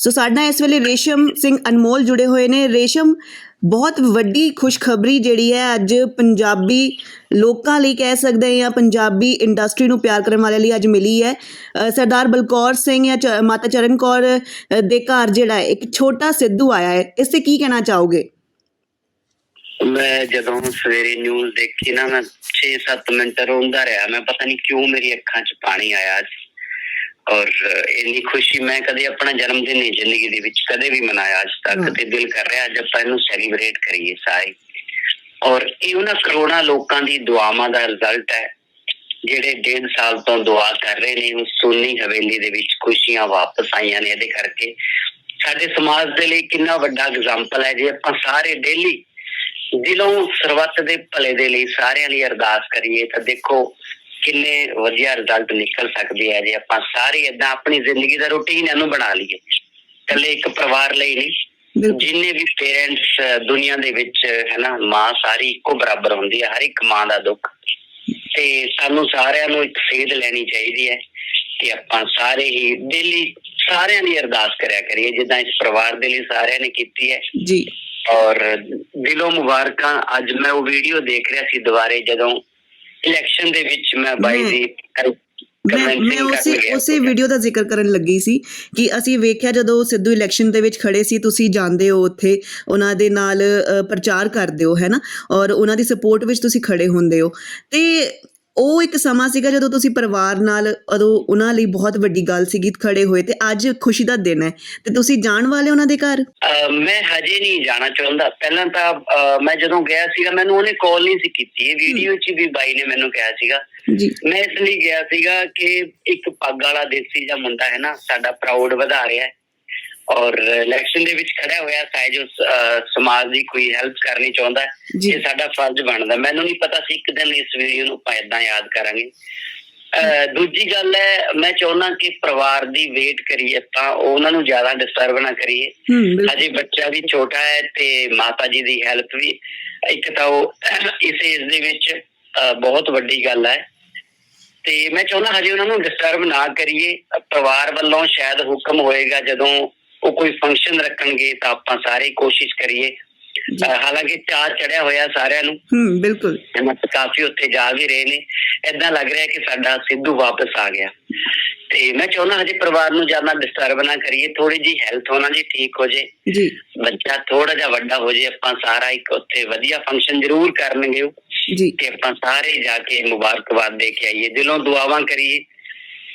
ਸੋ ਸਾਡੇ ਇਸ ਵੇਲੇ ਰੇਸ਼ਮ ਸਿੰਘ ਅਨਮੋਲ ਜੁੜੇ ਹੋਏ ਨੇ। ਰੇਸ਼ਮ, ਬਹੁਤ ਵੱਡੀ ਖੁਸ਼ਖਬਰੀ ਜਿਹੜੀ ਹੈ ਅੱਜ ਪੰਜਾਬੀ ਲੋਕਾਂ ਲਈ ਕਹਿ ਸਕਦੇ ਜਾਂ ਪੰਜਾਬੀ ਇੰਡਸਟਰੀ ਨੂੰ ਪਿਆਰ ਕਰਨ ਵਾਲਿਆਂ ਲਈ ਅੱਜ ਮਿਲੀ ਹੈ। ਸਰਦਾਰ ਬਲਕੌਰ ਸਿੰਘ ਜਾਂ ਮਾਤਾ ਚਰਨ ਕੌਰ ਦੇ ਘਰ ਜਿਹੜਾ ਇੱਕ ਛੋਟਾ ਸਿੱਧੂ ਆਇਆ ਹੈ। ਇਸ ਤੇ ਕੀ ਕਹਿਣਾ ਚਾਹੋਗੇ? ਮੈਂ ਜਦੋਂ ਸਵੇਰੇ ਨਿਊਜ਼ ਦੇਖੀ ਨਾ, ਮੈਂ 6-7 ਮਿੰਟ ਰੋਂਦਾ ਰਿਹਾ। ਮੈਂ ਪਤਾ ਨਹੀਂ ਕਿਉਂ ਮੇਰੀ ਅੱਖਾਂ 'ਚ ਪਾਣੀ ਆਇਆ ਅੱਜ ਔਰ ਇੰਨੀ ਖੁਸ਼ੀ ਮੈਂ ਕਦੇ ਆਪਣਾ ਜਨਮ ਦਿਨ ਨਹੀਂ ਜ਼ਿੰਦਗੀ ਦੇ ਵਿੱਚ ਕਦੇ ਵੀ ਮਨਾਇਆ ਅੱਜ ਤੱਕ। ਤੇ ਦਿਲ ਕਰ ਰਿਹਾ ਅੱਜ ਆਪਾਂ ਇਹਨੂੰ ਸੈਲੀਬ੍ਰੇਟ ਕਰੀਏ ਸਾਰੇ। ਔਰ ਇਹ ਉਹਨਾਂ ਕਰੋੜਾਂ ਲੋਕਾਂ ਦੀ ਦੁਆਵਾਂ ਦਾ ਰਿਜ਼ਲਟ ਹੈ। ਜਿਹੜੇ ਡੇਢ ਸਾਲ ਤੋਂ ਦੁਆ ਕਰ ਰਹੇ ਨੇ ਉਸ ਸੋਨੀ ਹਵੇਲੀ ਦੇ ਵਿੱਚ ਖੁਸ਼ੀਆਂ ਵਾਪਸ ਆਈਆਂ ਨੇ ਇਹਦੇ ਕਰਕੇ। ਸਾਡੇ ਸਮਾਜ ਦੇ ਲਈ ਕਿੰਨਾ ਵੱਡਾ ਐਗਜ਼ਾਮਪਲ ਹੈ। ਜੇ ਆਪਾਂ ਸਾਰੇ ਡੇਲੀ ਦਿਲੋਂ ਸਰਬੱਤ ਦੇ ਭਲੇ ਦੇ ਲਈ ਸਾਰਿਆਂ ਲਈ ਅਰਦਾਸ ਕਰੀਏ ਤਾਂ ਦੇਖੋ ਕਿੰਨੇ ਵਧੀਆ ਰਿਜ਼ਲਟ ਨਿਕਲ ਸਕਦੇ ਆ ਜੇ ਆਪਾਂ ਸਾਰੇ ਇਦਾਂ ਆਪਣੀ ਜ਼ਿੰਦਗੀ ਦਾ ਰੁਟੀਨ ਇਹਨੂੰ ਬਣਾ ਲਈਏ। ਇਕੱਲੇ ਇੱਕ ਪਰਿਵਾਰ ਲਈ ਨਹੀਂ ਜਿੰਨੇ ਵੀ ਪੇਰੈਂਟਸ ਦੁਨੀਆ ਦੇ ਵਿੱਚ ਹੈ ਨਾ ਮਾਂ ਸਾਰੀ ਇੱਕੋ ਬਰਾਬਰ ਹੁੰਦੀ ਹੈ ਹਰ ਇੱਕ ਮਾਂ ਦਾ ਦੁੱਖ। ਤੇ ਸਾਨੂੰ ਸਾਰਿਆਂ ਨੂੰ ਇੱਕ ਸੇਧ ਲੈਣੀ ਚਾਹੀਦੀ ਹੈ ਕਿ ਆਪਾਂ ਸਾਰੇ ਹੀ ਡੇਲੀ ਸਾਰਿਆਂ ਦੀ ਅਰਦਾਸ ਕਰਿਆ ਕਰੀਏ ਜਿੱਦਾਂ ਇਸ ਪਰਿਵਾਰ ਦੇ ਲਈ ਸਾਰਿਆਂ ਨੇ ਕੀਤੀ ਹੈ। ਜੀ। ਔਰ ਦਿਲੋਂ ਮੁਬਾਰਕਾਂ ਅੱਜ ਮੈਂ ਉਹ ਵੀਡੀਓ ਦੇਖ ਰਿਹਾ ਸੀ ਦੁਬਾਰੇ ਜਦੋਂ ਇਲੈਕਸ਼ਨ ਦੇ ਵਿੱਚ ਮੈਂ ਬਾਈ ਦੀ ਮੈਂ ਮੈਂ ਉਸੇ। ਵੀਡੀਓ ਦਾ ਜ਼ਿਕਰ ਕਰਨ ਲੱਗੀ ਸੀ ਕਿ ਅਸੀਂ ਵੇਖਿਆ ਜਦੋਂ ਸਿੱਧੂ ਇਲੈਕਸ਼ਨ ਦੇ ਵਿੱਚ ਖੜੇ ਸੀ ਤੁਸੀਂ ਜਾਂਦੇ ਹੋ ਉੱਥੇ ਉਹਨਾਂ ਦੇ ਨਾਲ ਪ੍ਰਚਾਰ ਕਰਦੇ ਹੋ ਹੈ ਨਾ? ਔਰ ਉਹਨਾਂ ਦੀ ਸਪੋਰਟ ਵਿੱਚ ਤੁਸੀਂ ਖੜੇ ਹੁੰਦੇ ਹੋ। ਤੇ ਉਹ ਇੱਕ ਸਮਾਂ ਸੀਗਾ ਜਦੋਂ ਤੁਸੀਂ ਪਰਿਵਾਰ ਨਾਲ ਉਦੋਂ ਉਹਨਾਂ ਲਈ ਬਹੁਤ ਵੱਡੀ ਗੱਲ ਸੀਗੀ ਖੜੇ ਹੋਏ ਤੇ ਅੱਜ ਖੁਸ਼ੀ ਦਾ ਦਿਨ ਹੈ। ਤੇ ਤੁਸੀਂ ਜਾਣ ਵਾਲੇ ਉਹਨਾਂ ਦੇ ਘਰ? ਮੈਂ ਹਜੇ ਨਹੀਂ ਜਾਣਾ ਚਾਹੁੰਦਾ। ਪਹਿਲਾਂ ਤਾਂ ਮੈਂ ਜਦੋਂ ਗਿਆ ਸੀਗਾ ਮੈਨੂੰ ਉਹਨੇ ਕਾਲ ਨਹੀਂ ਸੀ ਕੀਤੀ। ਇਹ ਵੀਡੀਓ 'ਚ ਵੀ ਬਾਈ ਨੇ ਮੈਨੂੰ ਕਿਹਾ ਸੀਗਾ। ਜੀ। ਮੈਂ ਇਸ ਲਈ ਗਿਆ ਸੀਗਾ ਕਿ ਇੱਕ ਪੱਗ ਵਾਲਾ ਦੇਸੀ ਜਿਹਾ ਮੁੰਡਾ ਹੈ ਨਾ ਸਾਡਾ ਪ੍ਰਾਊਡ ਵਧਾ ਰਿਹਾ ਹੈ। ਔਰ ਇਲੈਕਸ਼ਨ ਦੇ ਵਿੱਚ ਖੜਿਆ ਹੋਇਆ ਹੈ ਜੋ ਅਹ, ਸਮਾਜ ਦੀ ਕੋਈ ਹੈਲਪ ਕਰਨੀ ਚਾਹੁੰਦਾ ਇਹ ਸਾਡਾ ਫਰਜ਼ ਬਣਦਾ ਮੈਨੂੰ ਨਹੀਂ ਪਤਾ ਸੀ ਇੱਕ ਦਿਨ ਇਸ ਵੀਡੀਓ ਨੂੰ ਆਪਾਂ ਇਦਾਂ ਯਾਦ ਕਰਾਂਗੇ। ਦੂਜੀ ਗੱਲ ਹੈ ਮੈਂ ਚਾਹੁੰਦਾ ਕਿ ਪਰਿਵਾਰ ਦੀ ਵੇਟ ਕਰੀਏ ਆਪਾਂ ਉਹਨਾਂ ਨੂੰ ਜ਼ਿਆਦਾ ਡਿਸਟਰਬ ਨਾ ਕਰੀਏ। ਅਜੇ ਬੱਚਾ ਵੀ ਛੋਟਾ ਹੈ ਤੇ ਮਾਤਾ ਜੀ ਦੀ ਹੈਲਪ ਵੀ ਇੱਕ ਤਾਂ ਉਹ ਇਸ ਏਜ ਦੇ ਵਿੱਚ ਬਹੁਤ ਵੱਡੀ ਗੱਲ ਹੈ। ਤੇ ਮੈਂ ਚਾਹੁੰਦਾ ਹਜੇ ਉਹਨਾਂ ਨੂੰ ਡਿਸਟਰਬ ਨਾ ਕਰੀਏ। ਪਰਿਵਾਰ ਵੱਲੋਂ ਸ਼ਾਇਦ ਹੁਕਮ ਹੋਏਗਾ ਜਦੋਂ ਉਹ ਕੋਈ ਫੰਕਸ਼ਨ ਰੱਖਣਗੇ ਤਾਂ ਆਪਾਂ ਸਾਰੇ ਕੋਸ਼ਿਸ਼ ਕਰੀਏ। ਜੀ। ਹਾਲਾਂਕਿ ਚਾਹ ਚੜਿਆ ਹੋਇਆ ਸਾਰਿਆਂ ਨੂੰ। ਹੂੰ ਬਿਲਕੁਲ। ਕਾਫੀ ਉੱਥੇ ਜਾ ਵੀ ਰਹੇ ਨੇ। ਏਦਾਂ ਲੱਗ ਰਿਹਾ ਕਿ ਸਾਡਾ ਸਿੱਧੂ ਵਾਪਸ ਆ ਗਿਆ। ਤੇ ਮੈਂ ਚਾਹੁੰਦਾ ਹਜੇ ਪਰਿਵਾਰ ਨੂੰ ਜ਼ਿਆਦਾ ਡਿਸਟਰਬ ਨਾ ਕਰੀਏ। ਥੋੜੀ ਜੀ ਹੈਲਥ ਉਹਨਾਂ ਦੀ ਠੀਕ ਹੋ ਜੇ। ਜੀ। ਬੱਚਾ ਥੋੜਾ ਜਿਹਾ ਵੱਡਾ ਹੋ ਜੇ ਆਪਾਂ ਸਾਰਾ ਇੱਕ ਉੱਥੇ ਵਧੀਆ ਫੰਕਸ਼ਨ ਜ਼ਰੂਰ ਕਰਨਗੇ ਉਹ। ਜੀ। ਤੇ ਆਪਾਂ ਸਾਰੇ ਜਾ ਕੇ ਮੁਬਾਰਕਬਾਦ ਦੇ ਕੇ ਆਈਏ। ਦਿਲੋਂ ਦੁਆਵਾਂ ਕਰੀਏ।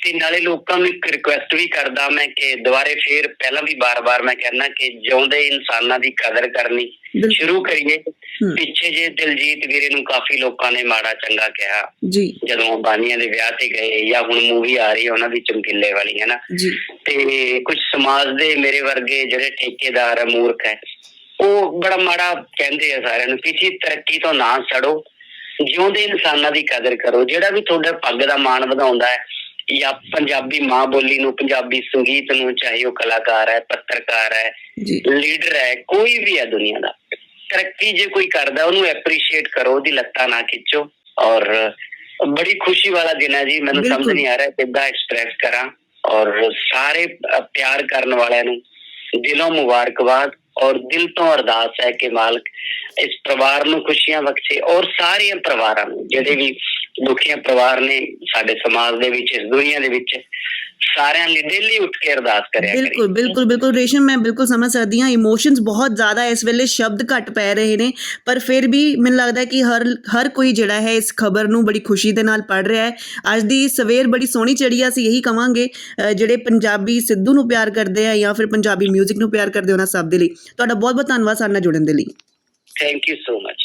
ਤੇ ਨਾਲੇ ਲੋਕਾਂ ਨੂੰ ਇੱਕ ਰਿਕੁਐਸਟ ਵੀ ਕਰਦਾ ਮੈਂ ਕਿ ਦੁਬਾਰੇ ਫੇਰ ਪਹਿਲਾਂ ਵੀ ਬਾਰ-ਬਾਰ ਮੈਂ ਕਹਿਣਾ ਕਿ ਜਿਉਂਦੇ ਇਨਸਾਨਾਂ ਦੀ ਕਦਰ ਕਰਨੀ ਸ਼ੁਰੂ ਕਰੀਏ। ਪਿੱਛੇ ਜੇ ਦਿਲਜੀਤ ਵੀਰੇ ਨੂੰ ਕਾਫੀ ਲੋਕਾਂ ਨੇ ਮਾੜਾ ਚੰਗਾ ਕਿਹਾ। ਜੀ। ਜਦੋਂ ਬਾਨੀਆਂ ਦੇ ਵਿਆਹ ਤੇ ਗਏ ਜਾਂ ਹੁਣ ਮੂਵੀ ਆ ਰਹੀ ਹੈ ਉਹਨਾਂ ਦੀ ਚਮਕੀਲੇ ਵਾਲੀ ਹੈ ਨਾ? ਤੇ ਕੁਝ ਸਮਾਜ ਦੇ ਮੇਰੇ ਵਰਗੇ ਜਿਹੜੇ ਠੇਕੇਦਾਰ ਮੂਰਖ ਹੈ ਉਹ ਬੜਾ ਮਾੜਾ ਕਹਿੰਦੇ ਆ ਸਾਰਿਆਂ ਨੂੰ ਕਿਸੇ ਤਰੱਕੀ ਤੋਂ ਨਾ ਸੜੋ। ਜਿਉਂਦੇ ਇਨਸਾਨਾਂ ਦੀ ਕਦਰ ਕਰੋ। ਜਿਹੜਾ ਵੀ ਤੁਹਾਡੇ ਪੱਗ ਦਾ ਮਾਣ ਵਧਾਉਂਦਾ ਹੈ ਜਾਂ ਪੰਜਾਬੀ ਮਾਂ ਬੋਲੀ ਨੂੰ ਪੰਜਾਬੀ ਸੰਗੀਤ ਨੂੰ ਚਾਹੇ ਉਹ ਕਲਾਕਾਰ ਹੈ ਪੱਤਰਕਾਰ ਹੈ ਲੀਡਰ ਹੈ ਕੋਈ ਵੀ ਹੈ ਦੁਨੀਆ ਦਾ। ਤਰੱਕੀ ਜੇ ਕੋਈ ਕਰਦਾ ਉਹਨੂੰ ਐਪਰੀਸ਼ੀਏਟ ਕਰੋ ਉਹਦੀ ਲੱਤਾਂ ਨਾ ਖਿੱਚੋ। ਔਰ ਬੜੀ ਖੁਸ਼ੀ ਵਾਲਾ ਦਿਨ ਹੈ ਜੀ ਮੈਨੂੰ ਸਮਝ। ਨਹੀਂ ਆ ਰਿਹਾ ਕਿੱਦਾਂ ਐਕਸਪ੍ਰੈਸ ਕਰਾਂ। ਔਰ ਸਾਰੇ ਪਿਆਰ ਕਰਨ ਵਾਲਿਆਂ ਨੂੰ ਦਿਲੋਂ ਮੁਬਾਰਕਬਾਦ ਔਰ ਦਿਲ ਤੋਂ ਅਰਦਾਸ ਹੈ ਕਿ ਮਾਲਕ ਇਸ ਪਰਿਵਾਰ ਨੂੰ ਖੁਸ਼ੀਆਂ ਬਖਸ਼ੇ ਔਰ ਸਾਰੇ ਪਰਿਵਾਰਾਂ ਨੂੰ ਜਿਹੜੇ ਵੀ ਦੁਖੀਆਂ ਪਰਿਵਾਰ ਨੇ ਸਾਡੇ ਸਮਾਜ ਦੇ ਵਿੱਚ ਇਸ ਦੁਨੀਆ ਦੇ ਵਿੱਚ ਸਾਰਿਆਂ ਲਈ ਡੇਲੀ ਉੱਠ ਕੇ ਅਰਦਾਸ ਕਰਿਆ ਕਰੀਏ। ਬਿਲਕੁਲ ਬਿਲਕੁਲ ਬਿਲਕੁਲ। ਰੇਸ਼ਮ ਮੈਂ ਬਿਲਕੁਲ ਸਮਝ ਸਕਦੀ ਹਾਂ ਇਮੋਸ਼ਨਸ ਬਹੁਤ ਜ਼ਿਆਦਾ ਇਸ ਵੇਲੇ ਸ਼ਬਦ ਘੱਟ ਪੈ ਰਹੇ ਨੇ ਪਰ ਫਿਰ ਵੀ ਮੈਨੂੰ ਲੱਗਦਾ ਹੈ ਕਿ ਹਰ ਹਰ ਕੋਈ ਜਿਹੜਾ ਹੈ ਇਸ ਖਬਰ ਨੂੰ ਬੜੀ ਖੁਸ਼ੀ ਦੇ ਨਾਲ ਪੜ ਰਿਹਾ ਹੈ। ਅੱਜ ਦੀ ਸਵੇਰ ਬੜੀ ਸੋਹਣੀ ਚੜੀ ਆ ਅਸੀਂ ਇਹੀ ਕਵਾਂਗੇ ਜਿਹੜੇ ਪੰਜਾਬੀ ਸਿੱਧੂ ਨੂੰ ਪਿਆਰ ਕਰਦੇ ਆ ਜਾਂ ਫਿਰ ਪੰਜਾਬੀ 뮤직 ਨੂੰ ਪਿਆਰ ਕਰਦੇ ਉਹਨਾਂ ਸਭ ਦੇ ਲਈ। ਤੁਹਾਡਾ ਬਹੁਤ ਬਹੁਤ ਧੰਨਵਾਦ ਸਾਡੇ ਨਾਲ ਜੁੜਨ ਦੇ ਲਈ। Thank you so much